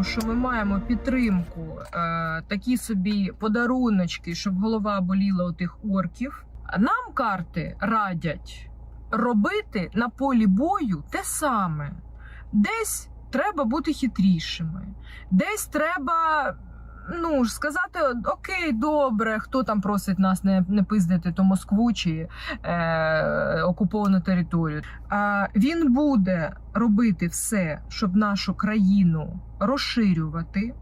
тому, що ми маємо підтримку, е, такі собі подаруночки, щоб голова боліла у тих орків. Нам карти радять робити на полі бою те саме. Десь треба бути хитрішими, десь треба. Ну ж сказати, окей, добре, хто там просить нас не, не пиздити ту Москву чи е, окуповану територію. А він буде робити все, щоб нашу країну розширювати,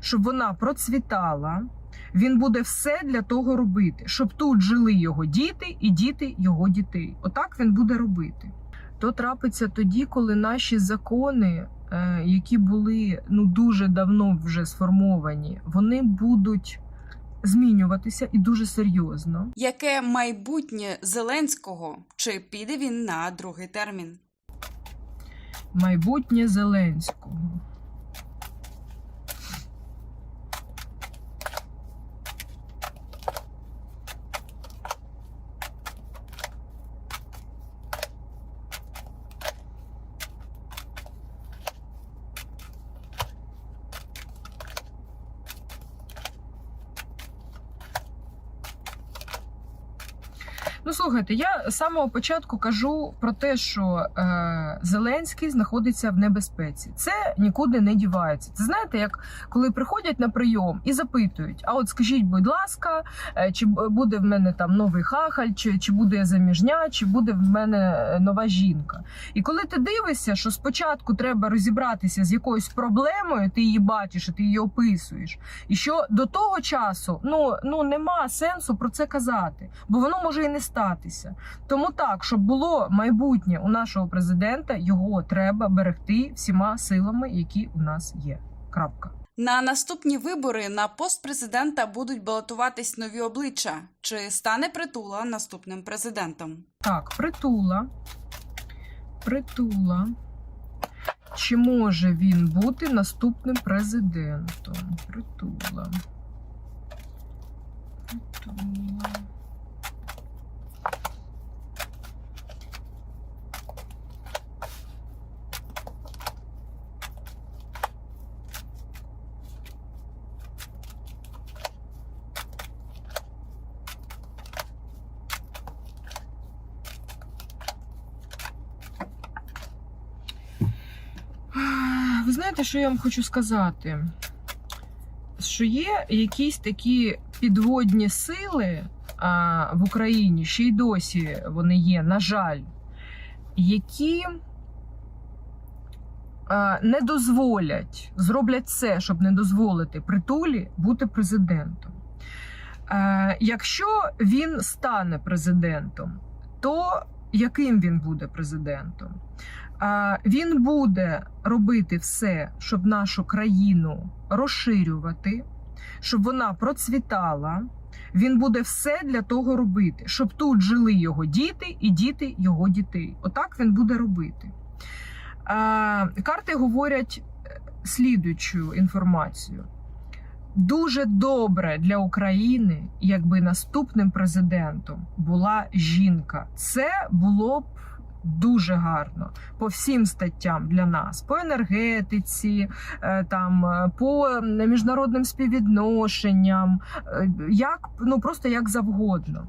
щоб вона процвітала. Він буде все для того робити, щоб тут жили його діти і діти його дітей. Отак він буде робити. То трапиться тоді, коли наші закони, які були ну дуже давно вже сформовані, вони будуть змінюватися і дуже серйозно. Яке майбутнє Зеленського? Чи піде він на другий термін? Майбутнє Зеленського. Ну, слухайте, я з самого початку кажу про те, що е, Зеленський знаходиться в небезпеці. Це нікуди не дівається. Це знаєте, як коли приходять на прийом і запитують: а от скажіть, будь ласка, е, чи буде в мене там новий хахаль, чи, чи буде я заміжня, чи буде в мене е, нова жінка. І коли ти дивишся, що спочатку треба розібратися з якоюсь проблемою, ти її бачиш, і ти її описуєш, і що до того часу ну, ну нема сенсу про це казати, бо воно може і не статися. Тому так, щоб було майбутнє у нашого президента, його треба берегти всіма силами, які у нас є. Крапка. На наступні вибори на пост президента будуть балотуватись нові обличчя. Чи стане притула наступним президентом? Так, притула. Притула. Чи може він бути наступним президентом? Притула. Притула. Ви знаєте, що я вам хочу сказати? Що є якісь такі підводні сили а, в Україні, ще й досі вони є, на жаль, які а, не дозволять, зроблять все, щоб не дозволити притулі бути президентом. Е, якщо він стане президентом, то яким він буде президентом? Він буде робити все, щоб нашу країну розширювати, щоб вона процвітала. Він буде все для того робити, щоб тут жили його діти і діти його дітей. Отак він буде робити. Карти говорять е, слідуючу інформацію. Дуже добре для України, якби наступним президентом була жінка. Це було б дуже гарно по всім статтям для нас: по енергетиці, е, там е, по міжнародним співвідношенням, е, як ну просто як завгодно.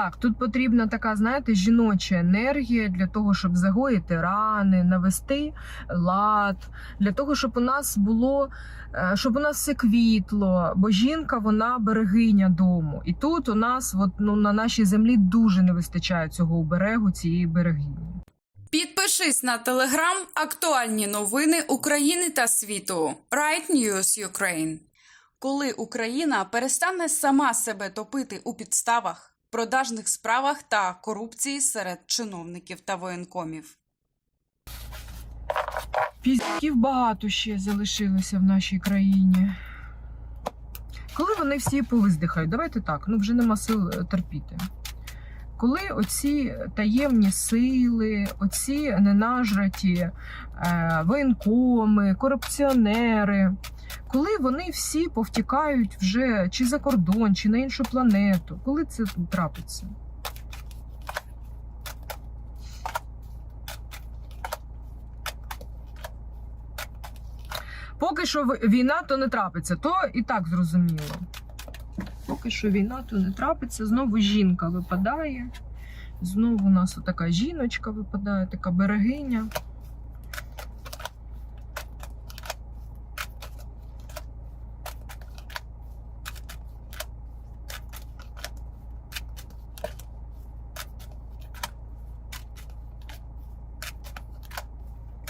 Так, тут потрібна така, знаєте, жіноча енергія для того, щоб загоїти рани, навести лад, для того, щоб у нас було, е, щоб у нас все квітло, бо жінка вона берегиня дому. І тут у нас, от, ну, на нашій землі, дуже не вистачає цього оберегу, цієї берегині. Підпишись на телеграм актуальні новини України та світу. Right News Ukraine. Коли Україна перестане сама себе топити у підставах, продажних справах та корупції серед чиновників та воєнкомів. Піздків багато ще залишилося в нашій країні. Коли вони всі повиздихають, давайте так, ну вже нема сил е, терпіти. Коли оці таємні сили, оці ненажраті е, воєнкоми, корупціонери, коли вони всі повтікають вже чи за кордон, чи на іншу планету, коли це трапиться? Поки що війна то не трапиться, то і так зрозуміло. Поки що війна то не трапиться. Знову жінка випадає. Знову у нас така жіночка випадає, така берегиня.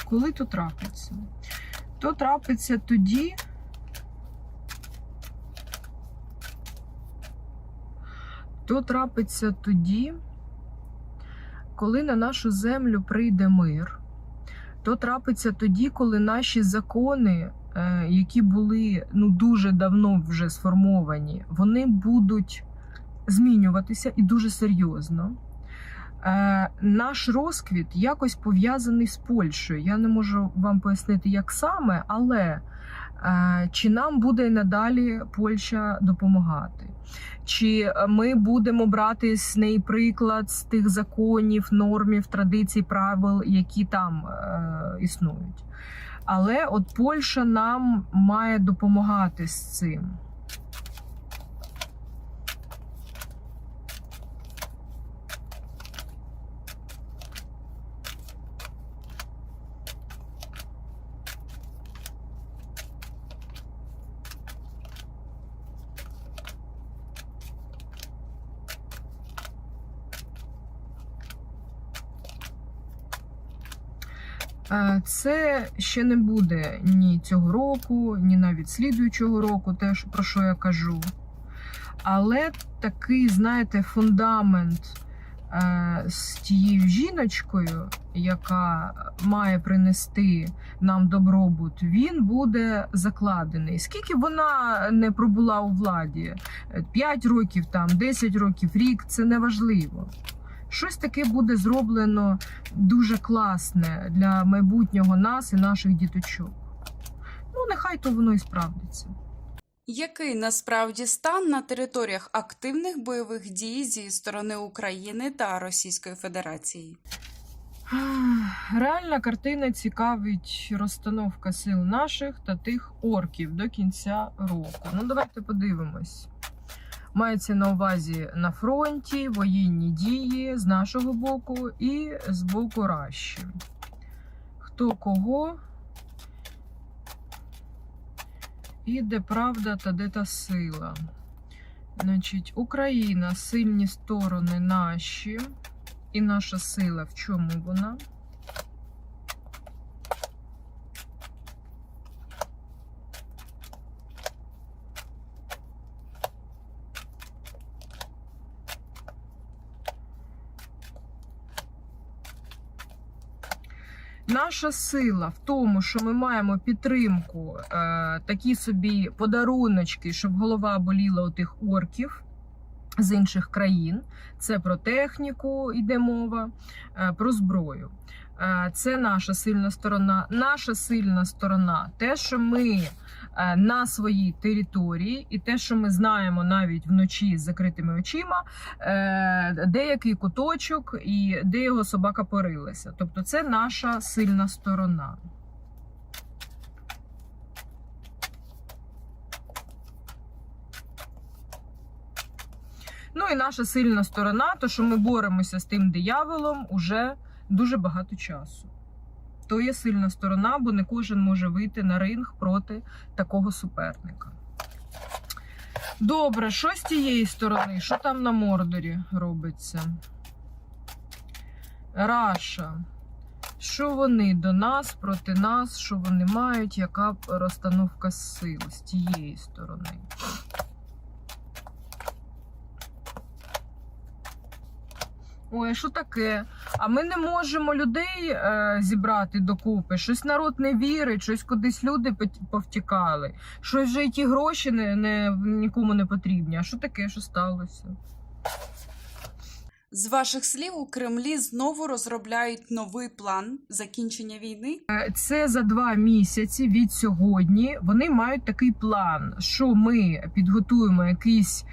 Коли то трапиться? То трапиться тоді. То трапиться тоді, коли на нашу землю прийде мир. То трапиться тоді, коли наші закони, е, які були ну дуже давно вже сформовані, вони будуть змінюватися і дуже серйозно. Е, наш розквіт якось пов'язаний з Польщею. Я не можу вам пояснити, як саме, але чи нам буде і надалі Польща допомагати? Чи ми будемо брати з неї приклад з тих законів, нормів, традицій, правил, які там е, існують? Але от Польща нам має допомагати з цим. Це ще не буде ні цього року, ні навіть слідуючого року, те, про що я кажу. Але такий, знаєте, фундамент е, з тією жіночкою, яка має принести нам добробут, він буде закладений. Скільки вона не пробула у владі? 5 років, там, 10 років, рік це не важливо. Щось таке буде зроблено дуже класне для майбутнього нас і наших діточок. Ну, нехай то воно і справдиться. Який насправді стан на територіях активних бойових дій зі сторони України та Російської Федерації? Реальна картина цікавить розстановка сил наших та тих орків до кінця року. Ну, давайте подивимось. Мається на увазі на фронті воєнні дії з нашого боку і з боку Раші. Хто кого? І де правда та де та сила. Значить, Україна, сильні сторони наші. І наша сила в чому вона? Наша сила в тому, що ми маємо підтримку, е, такі собі подаруночки, щоб голова боліла у тих орків з інших країн. Це про техніку йде мова, е, про зброю. Е, Це наша сильна сторона. Наша сильна сторона те, що ми е, на своїй території, і те, що ми знаємо навіть вночі з закритими очима, деякий куточок і де його собака порилася. Тобто, це наша сильна сторона. Ну і наша сильна сторона, то що ми боремося з тим дияволом уже дуже багато часу. То є сильна сторона, бо не кожен може вийти на ринг проти такого суперника. Добре, що з тієї сторони? Що там на Мордорі робиться? Раша. Що вони до нас, проти нас, що вони мають, яка розстановка сил з тієї сторони? Ой, що таке? А ми не можемо людей е, зібрати докупи. Щось народ не вірить, щось кудись люди повтікали. Щось вже й ті гроші не, не, нікому не потрібні. А що таке, що сталося? З ваших слів, у Кремлі знову розробляють новий план закінчення війни. Е, Це за два місяці від сьогодні. Вони мають такий план, що ми підготуємо якийсь.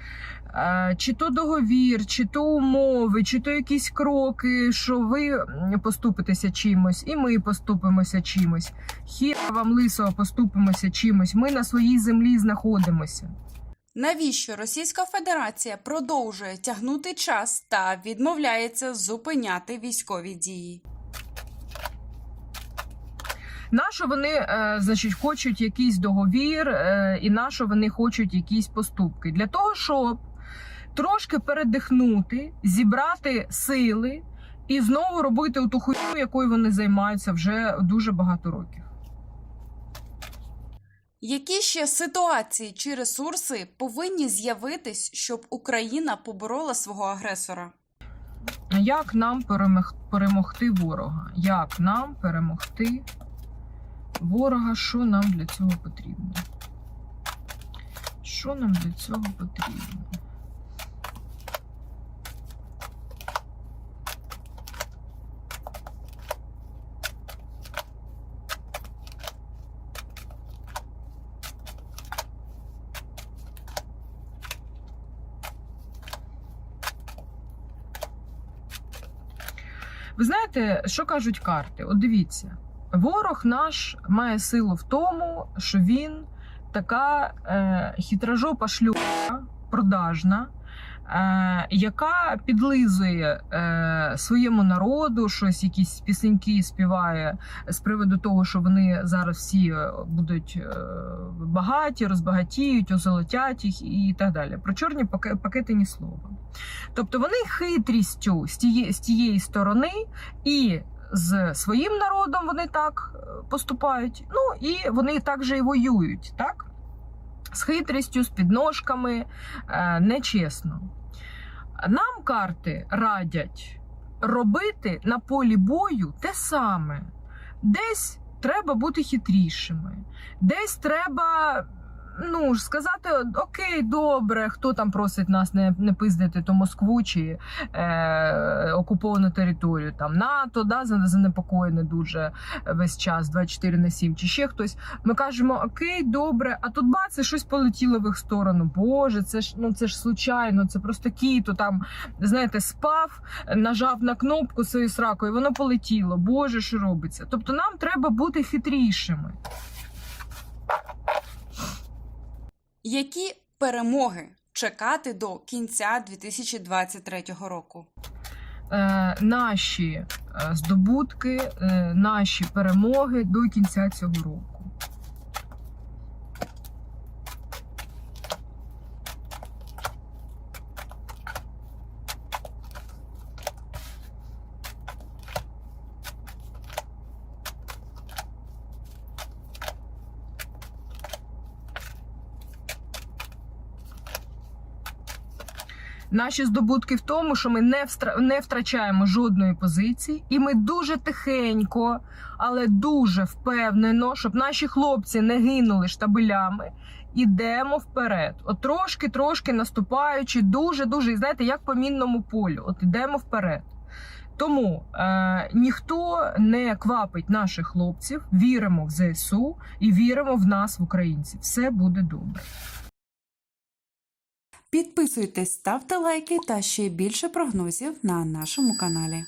Е, Чи то договір, чи то умови, чи то якісь кроки, що ви поступитеся чимось, і ми поступимося чимось. Хіра вам лисого поступимося чимось. Ми на своїй землі знаходимося. Навіщо Російська Федерація продовжує тягнути час та відмовляється зупиняти військові дії? Нащо вони, е, значить, хочуть якийсь договір, е, і нащо вони хочуть якісь поступки? Для того, щоб трошки передихнути, зібрати сили і знову робити ту хуйню, якою вони займаються вже дуже багато років. Які ще ситуації чи ресурси повинні з'явитись, щоб Україна поборола свого агресора? Як нам перемогти ворога? Як нам перемогти ворога? Що нам для цього потрібно? Що нам для цього потрібно? Ви знаєте, що кажуть карти? От дивіться, ворог наш має силу в тому, що він така е, хитражопа шлюха, продажна, яка підлизує е, своєму народу, щось, якісь пісеньки співає з приводу того, що вони зараз всі е, будуть е, багаті, розбагатіють, озолотять їх і так далі. Про чорні паке- пакети ні слова. Тобто вони хитрістю з тієї, з тієї сторони і з своїм народом вони так е, поступають. Ну і вони також і воюють, так? З хитрістю, з підножками, е, нечесно. Нам карти радять робити на полі бою те саме. Десь треба бути хитрішими, десь треба. Ну ж сказати, окей, добре, хто там просить нас не, не пиздити то Москву чи е, окуповану територію, там НАТО, да, за- занепокоєне дуже весь час, 24 на 7, чи ще хтось. Ми кажемо, окей, добре, а тут бац, і щось полетіло в їх сторону. Боже, це ж ну це ж случайно, це просто кіто там, знаєте, спав, нажав на кнопку своєю сракою, воно полетіло. Боже, що робиться? Тобто нам треба бути хитрішими. Які перемоги чекати до кінця 2023 року? Е, наші е, здобутки, е, наші перемоги до кінця цього року. Наші здобутки в тому, що ми не не втрачаємо жодної позиції, і ми дуже тихенько, але дуже впевнено, щоб наші хлопці не гинули штабелями. Ідемо вперед. От трошки, трошки наступаючи, дуже, дуже, і знаєте, як по мінному полю. От ідемо вперед. Тому е, ніхто не квапить наших хлопців. Віримо в ЗСУ і віримо в нас, в українців. Все буде добре. Підписуйтесь, ставте лайки та ще більше прогнозів на нашому каналі.